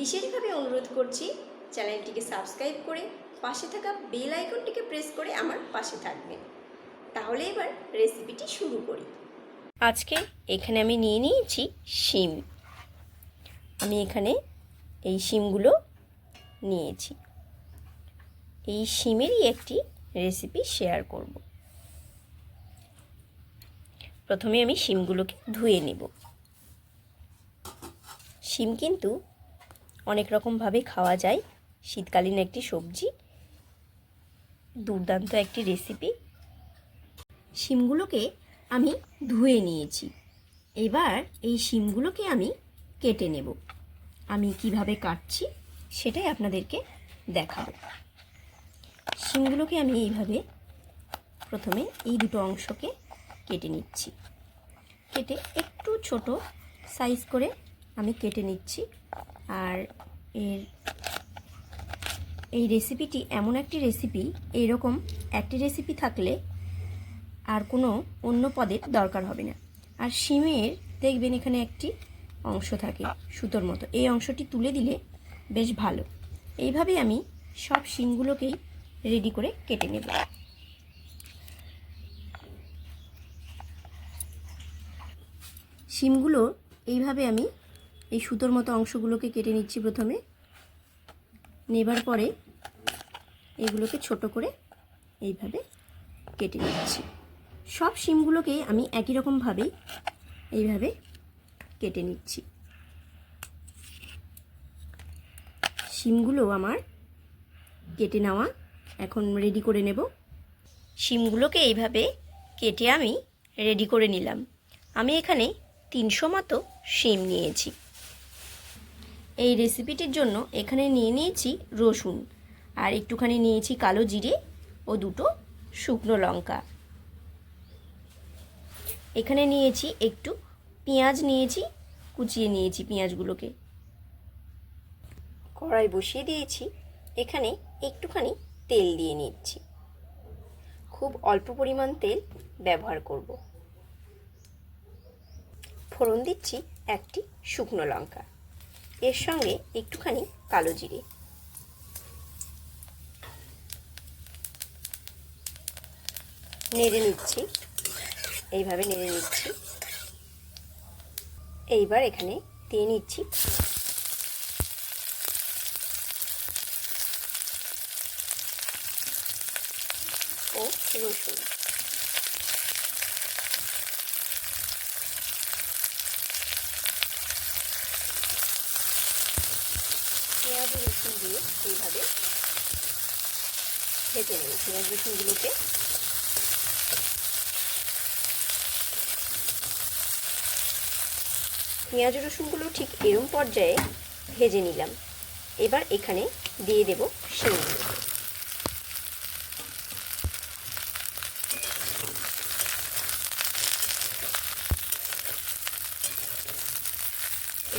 বিশেষভাবে অনুরোধ করছি চ্যানেলটিকে সাবস্ক্রাইব করে পাশে থাকা বেল আইকনটিকে প্রেস করে আমার পাশে থাকবেন। তাহলে এবার রেসিপিটি শুরু করি। আজকে এখানে আমি নিয়ে নিয়েছি শিম। আমি এখানে এই শিমগুলো নিয়েছি। এই শিমেরই একটি রেসিপি শেয়ার করব। প্রথমে আমি শিমগুলোকে ধুয়ে নেব। শিম কিন্তু অনেক রকমভাবে খাওয়া যায়। শীতকালীন একটি সবজি। দুর্দান্ত একটি রেসিপি শিমগুলোকে আমি ধুয়ে নিয়েছি। এবার এই শিমগুলোকে আমি কেটে নেব। আমি কীভাবে কাটছি সেটাই আপনাদেরকে দেখাবো। শিমগুলোকে আমি এইভাবে প্রথমে এই দুটো অংশকে কেটে নিচ্ছি। কেটে একটু ছোট সাইজ করে আমি কেটে নিচ্ছি। আর এর, এই রেসিপিটি এমন একটি রেসিপি এইরকম একটি রেসিপি থাকলে আর কোনো অন্য পদের দরকার হবে না। আর শিমের, দেখবেন এখানে একটি অংশ থাকে, সুতোর মতো। এই অংশটি তুলে দিলে বেশ ভালো। এইভাবেই আমি সব শিমগুলোকেই রেডি করে কেটে নেব। শিমগুলো এইভাবে আমি এই সুতোর মতো অংশগুলোকে কেটে নিচ্ছি প্রথমে। নেবার পরে এগুলোকে ছোট করে এইভাবে কেটে নিচ্ছি। সব শিমগুলোকে আমি একই রকমভাবেই এইভাবে কেটে নিচ্ছি। শিমগুলো আমার কেটে নেওয়া এখন রেডি করে নেব। শিমগুলোকে এইভাবে কেটে আমি রেডি করে নিলাম। আমি এখানে তিনশো মতো শিম নিয়েছি। এই রেসিপিটির জন্য এখানে নিয়ে নিয়েছি রসুন। আর একটুখানি নিয়েছি কালো জিরে ও দুটো শুকনো লঙ্কা। এখানে নিয়েছি একটু পেঁয়াজ নিয়েছি, কুচিয়ে নিয়েছি পেঁয়াজগুলোকে। কড়াই বসিয়ে দিয়েছি, এখানে একটুখানি তেল দিয়ে নিচ্ছি। খুব অল্প পরিমাণ তেল ব্যবহার করব। ফোড়ন দিচ্ছি একটি শুকনো লঙ্কা। এর সঙ্গে একটুখানি কালো জিরে। নেড়ে নিচ্ছি। এইভাবে নেড়ে নিচ্ছি। এইবার এখানে দিয়ে নিচ্ছি ও রসুন। পেঁয়াজ ও রসুন দিয়ে এইভাবে ভেজে নেব পেঁয়াজ রসুনগুলোকে। পেঁয়াজ রসুনগুলো ঠিক এরম পর্যায়ে ভেজে নিলাম। এবার এখানে দিয়ে দেব শিমগুলো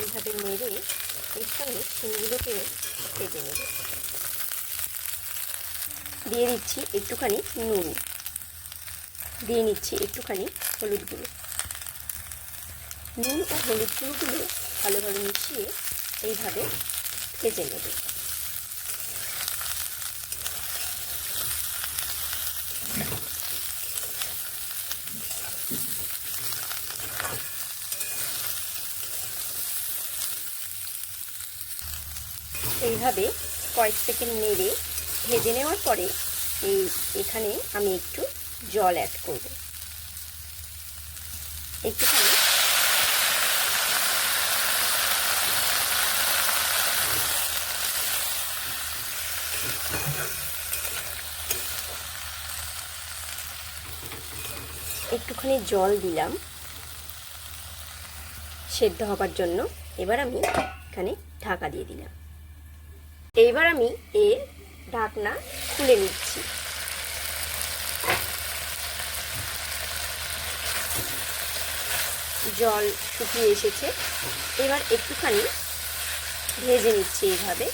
এইভাবে নেড়ে এর সঙ্গে শিমগুলোকে ভেজে নেব। দিয়ে দিচ্ছি একটুখানি নুন। দিয়ে নিচ্ছি একটুখানি হলুদ গুঁড়ো। নুন ও হলুদ গুঁড়োগুলো ভালোভাবে মিশিয়ে এইভাবে ভেজে নেবে। এইভাবে কয়েক সেকেন্ড নেড়ে ভেজে নেওয়ার পরে এই এখানে আমি একটু জল অ্যাড করব। একটুখানি। একটুখানি জল দিলাম। সেদ্ধ হবার জন্য। এবার আমি এখানে ঢাকা দিয়ে দিলাম। এইবার আমি এর ঢাকনা খুলে নিচ্ছি। জল শুকিয়ে এসেছে। এবার একটুখানি ভেজে নিচ্ছি এইভাবে।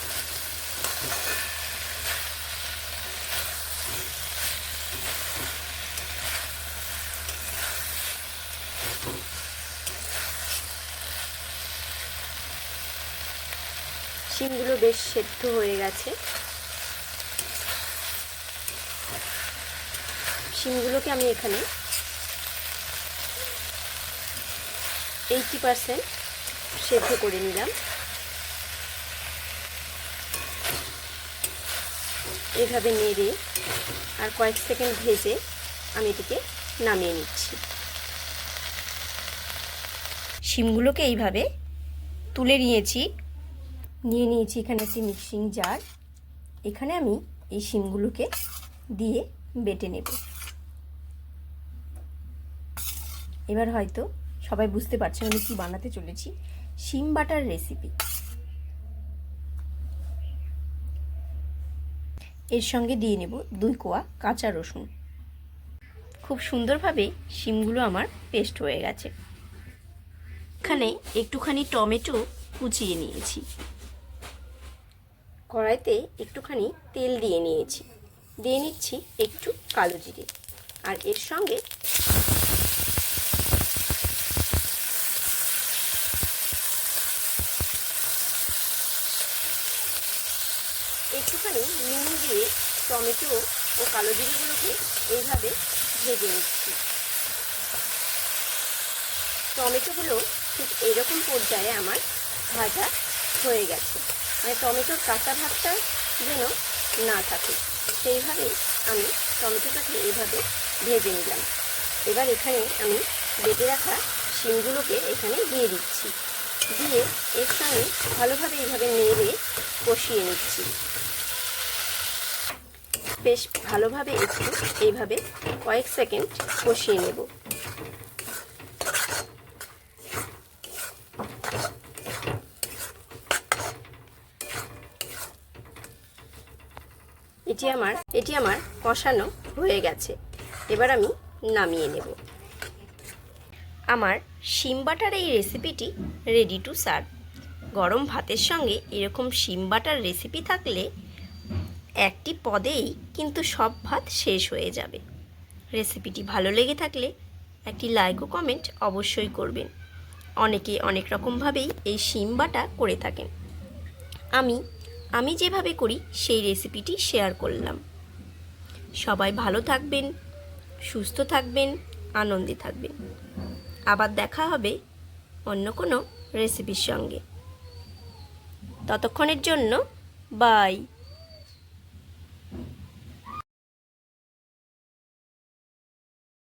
শিমগুলো বেশ সেদ্ধ হয়ে গেছে। শিমগুলোকে আমি এখানে এইটি পারসেন্ট সেদ্ধ করে নিলাম। এভাবে নেড়ে আর কয়েক সেকেন্ড ভেজে আমি এটিকে নামিয়ে নিচ্ছি। শিমগুলোকে এইভাবে তুলে নিয়েছি নিয়ে নিয়েছি এখানে একটি মিক্সিং জার এখানে আমি এই শিমগুলোকে দিয়ে বেটে নেব। এবার হয়তো সবাই বুঝতে পারছেন আমি কী বানাতে চলেছি। শিম বাটার রেসিপি এর সঙ্গে দিয়ে নেব দুই কোয়া কাঁচা রসুন। খুব সুন্দরভাবে শিমগুলো আমার পেস্ট হয়ে গেছে। এখানে একটুখানি টমেটো কুচিয়ে নিয়েছি। কড়াইতে একটুখানি তেল দিয়ে নিয়েছি। দিয়ে নিচ্ছি একটু কালো জিরে। আর এর সঙ্গে একটুখানি নুন দিয়ে টমেটো ও কালো জিরেগুলোকে এইভাবে ভেজে নিচ্ছি। টমেটোগুলো ঠিক এইরকম পর্যায়ে আমার ভাজা হয়ে গেছে। মানে টমেটোর কাঁচা ভাবটা যেন না থাকে। সেইভাবেই আমি টমেটোটাকে এইভাবে ভেজে নিলাম। এবার এখানে আমি বেটে রাখা শিমগুলোকে এখানে দিয়ে দিচ্ছি। দিয়ে এর সঙ্গে ভালোভাবে এইভাবে নেড়ে কষিয়ে নিচ্ছি। বেশ ভালোভাবে একটু এইভাবে কয়েক সেকেন্ড কষিয়ে নেব। এটি আমার এটি আমার কষানো হয়ে গেছে। এবার আমি নামিয়ে নেব। আমার শিম বাটার এই রেসিপিটি রেডি টু সার্ভ গরম ভাতের সঙ্গে এরকম শিম বাটার রেসিপি থাকলে একটি পদেই কিন্তু সব ভাত শেষ হয়ে যাবে। রেসিপিটি ভালো লেগে থাকলে একটি লাইক ও কমেন্ট অবশ্যই করবেন। অনেকে অনেক রকমভাবেই এই শিম বাটা করে থাকেন। আমি আমি যেভাবে করি, সেই রেসিপিটি শেয়ার করলাম। সবাই ভালো থাকবেন, সুস্থ থাকবেন, আনন্দে থাকবেন। আবার দেখা হবে অন্য কোনো রেসিপির সঙ্গে। ততক্ষণের জন্য বাই